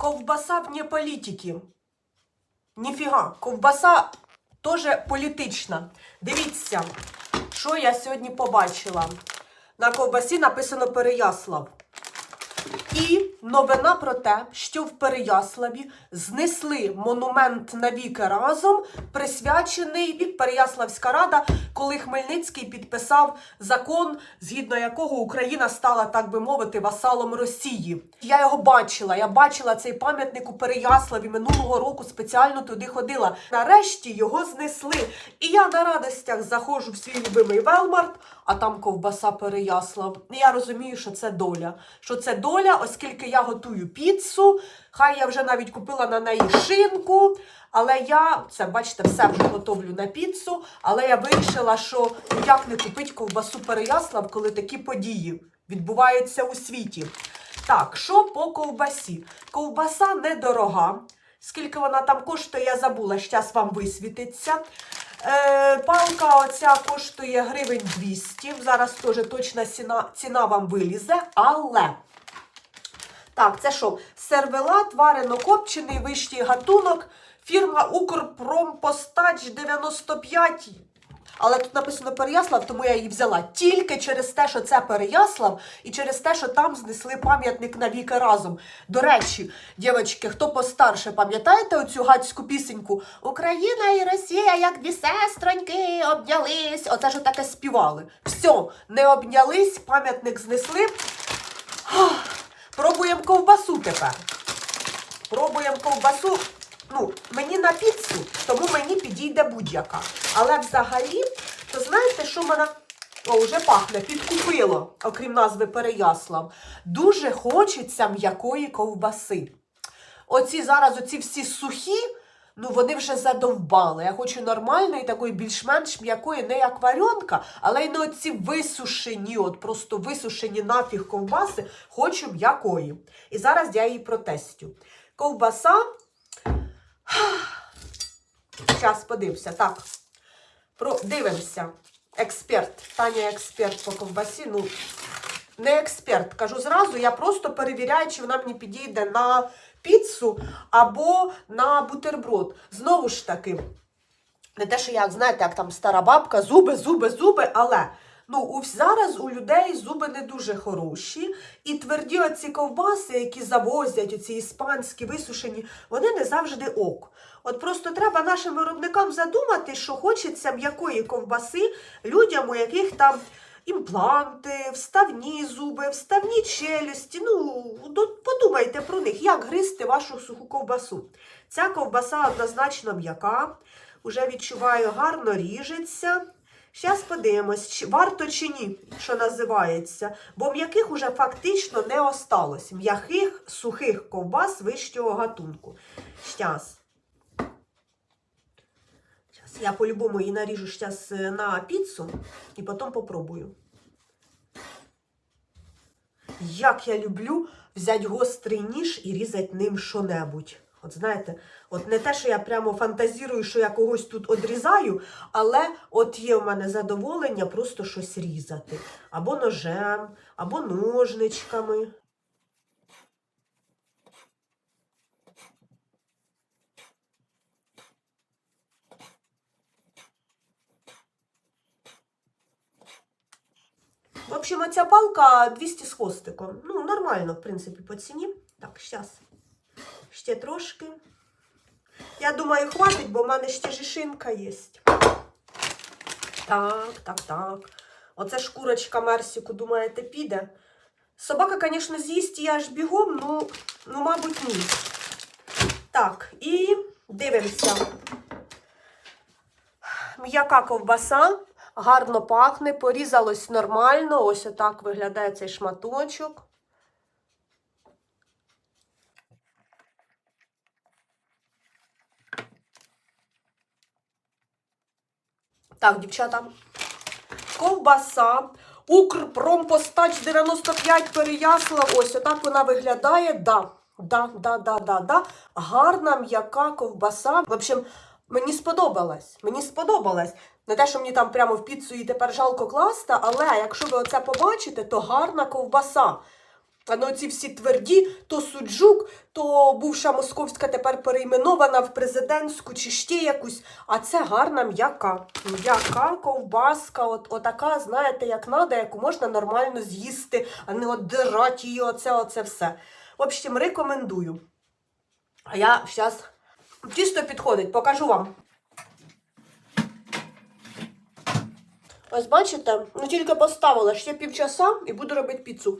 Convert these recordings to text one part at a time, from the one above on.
ковбаса вне політики. Ніфіга, ковбаса теж політична. Дивіться, що я сьогодні побачила. На ковбасі написано Переяслав. І новина про те, що в Переяславі знесли монумент навіки разом, присвячений від Переяславська рада, коли Хмельницький підписав закон, згідно якого Україна стала, так би мовити, васалом Росії. Я його бачила. Я бачила цей пам'ятник у Переяславі минулого року. Спеціально туди ходила. Нарешті його знесли. І я на радостях заходжу в свій любимий Велмарт, а там ковбаса Переяслав. Я розумію, що це доля. Що це доля, оскільки я готую піцу. Хай я вже навіть купила на неї шинку. Але я це бачите, все вже готовлю на піцу. Але я вирішила, що як не купити ковбасу Переяслав, коли такі події відбуваються у світі. Так, що по ковбасі? Ковбаса недорога. Скільки вона там коштує, я забула, зараз вам висвітиться. Е, палка оця коштує гривень 200. Зараз теж точна ціна, ціна вам вилізе, але. Так, це що? Сервелат, варено копчений, вищий гатунок, фірма Укрпромпостач 95. Але тут написано Переяслав, тому я її взяла тільки через те, що це Переяслав, і через те, що там знесли пам'ятник навіки разом. До речі, дівчатки, хто постарше, пам'ятаєте оцю гацьку пісеньку? Україна і Росія, як дві сестроньки, обнялись. Оце ж таке співали. Все, не обнялись, пам'ятник знесли. Тепер. Пробуємо ковбасу. Ну, мені на піцу, тому мені підійде будь-яка. Але взагалі, то знаєте, що мене. О, вже пахне, підкупило, окрім назви Переяслав. Дуже хочеться м'якої ковбаси. Оці зараз, оці всі сухі, ну вони вже задовбали. Я хочу нормальної, такої більш-менш м'якої, не як варіонка, але й не оці висушені, от просто висушені нафіг ковбаси, хочу м'якої. І зараз я її протестю. Ковбаса. Зараз подивимося. Так. Дивимося. Експерт. Таня експерт по ковбасі. Ну, не експерт, кажу зразу, я просто перевіряю, чи вона мені підійде на піцу або на бутерброд. Знову ж таки, не те, що як, знаєте, як там стара бабка, зуби, зуби, зуби, але ну, зараз у людей зуби не дуже хороші. І тверді оці ковбаси, які завозять, оці іспанські висушені, вони не завжди ок. От просто треба нашим виробникам задумати, що хочеться м'якої ковбаси людям, у яких там імпланти, вставні зуби, вставні челюсті. Ну, подумайте про них, як гризти вашу суху ковбасу. Ця ковбаса однозначно м'яка, уже відчуваю, гарно ріжеться. Зараз подивимось, варто чи ні, що називається. Бо м'яких уже фактично не осталось. М'яких сухих ковбас вищого гатунку. Щас. Я по-любому її наріжу зараз на піцу і потім попробую. Як я люблю взяти гострий ніж і різати ним що-небудь. От знаєте, от не те, що я прямо фантазірую, що я когось тут одрізаю, але от є в мене задоволення просто щось різати. Або ножем, або ножничками. В общем, оця палка 200 з хвостиком. Ну, нормально, в принципі, по ціні. Так, зараз. Ще трошки. Я думаю, хватить, бо в мене ще жишинка є. Так, так, так. Оце ж курочка Мерсіку, думаєте, піде? Собака, звісно, з'їсть її аж бігом, ну, ну, мабуть, ні. Так, і дивимося. М'яка ковбаса, гарно пахне, порізалось нормально. Ось отак виглядає цей шматочок. Так, дівчата. Ковбаса. Укрпромпостач 95 Переяслав. Ось отак вона виглядає. Да, да, да, да, да, да. Гарна м'яка ковбаса. В общем, мені сподобалась. Мені сподобалась. Не те, що мені там прямо в піцу її тепер жалко класти, але якщо ви оце побачите, то гарна ковбаса. А ну ці всі тверді, то суджук, то бувша московська тепер перейменована в президентську чи ще якусь. А це гарна м'яка. М'яка ковбаска, от, отака, знаєте, як надо, яку можна нормально з'їсти, а не оддирати її, оце, оце все. В общем, рекомендую. А я зараз тісто підходить, покажу вам. Ось бачите, ну тільки поставила ще півчаса і буду робити піцу.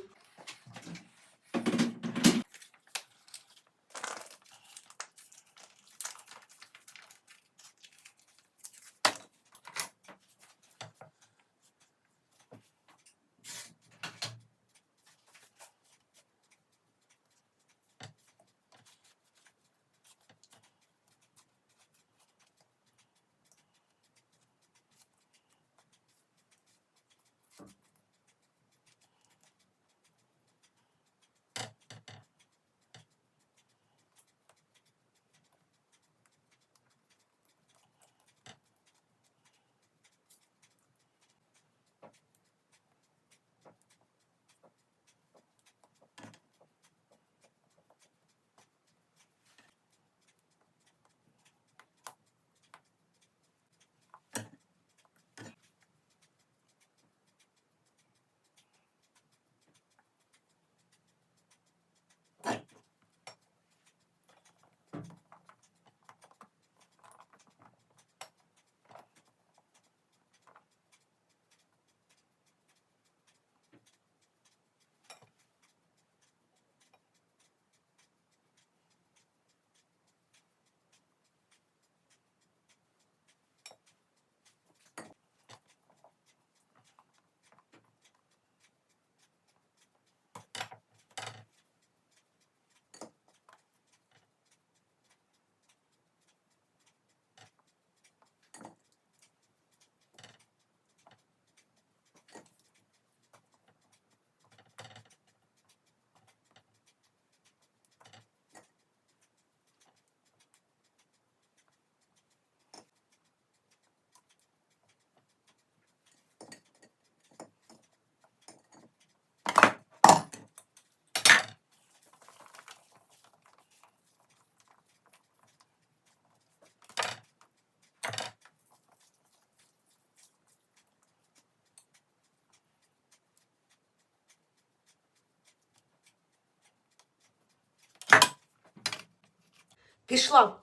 Пішла.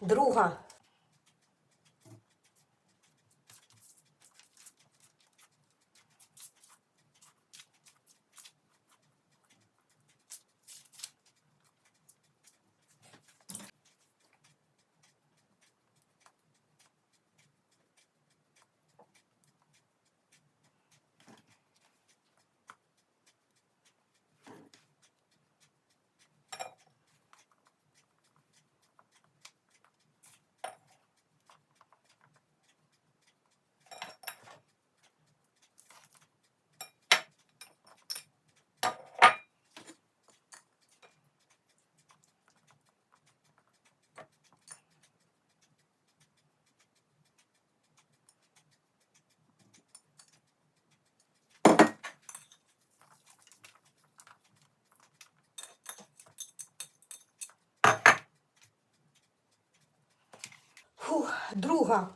Друга. Друга.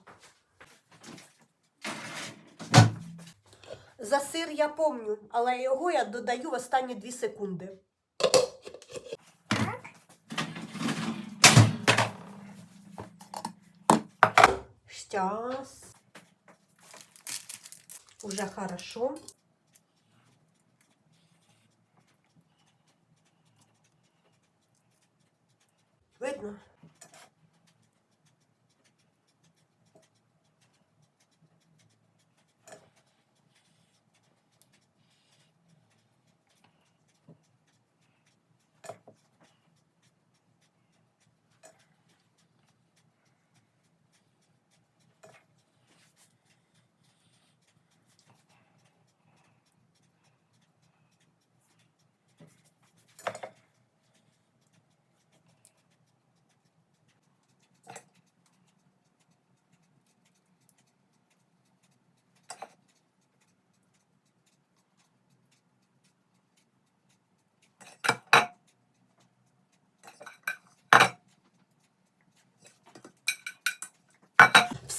За сир я помню, але його я додаю в останні 2 секунди. Щас. Уже хорошо. Видно?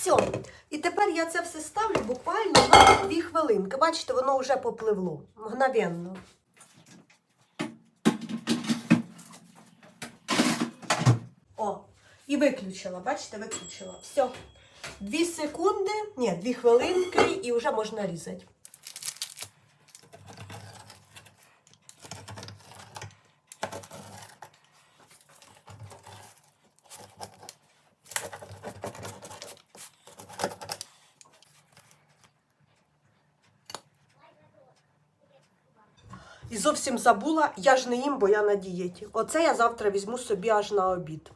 Все. І тепер я це все ставлю буквально на дві хвилинки. Бачите, воно вже попливло. Мгновенно. О, і виключила, бачите, виключила. Все. Дві секунди, ні, дві хвилинки, і вже можна різати. І зовсім забула, я ж не їм, бо я на дієті. Оце я завтра візьму собі аж на обід.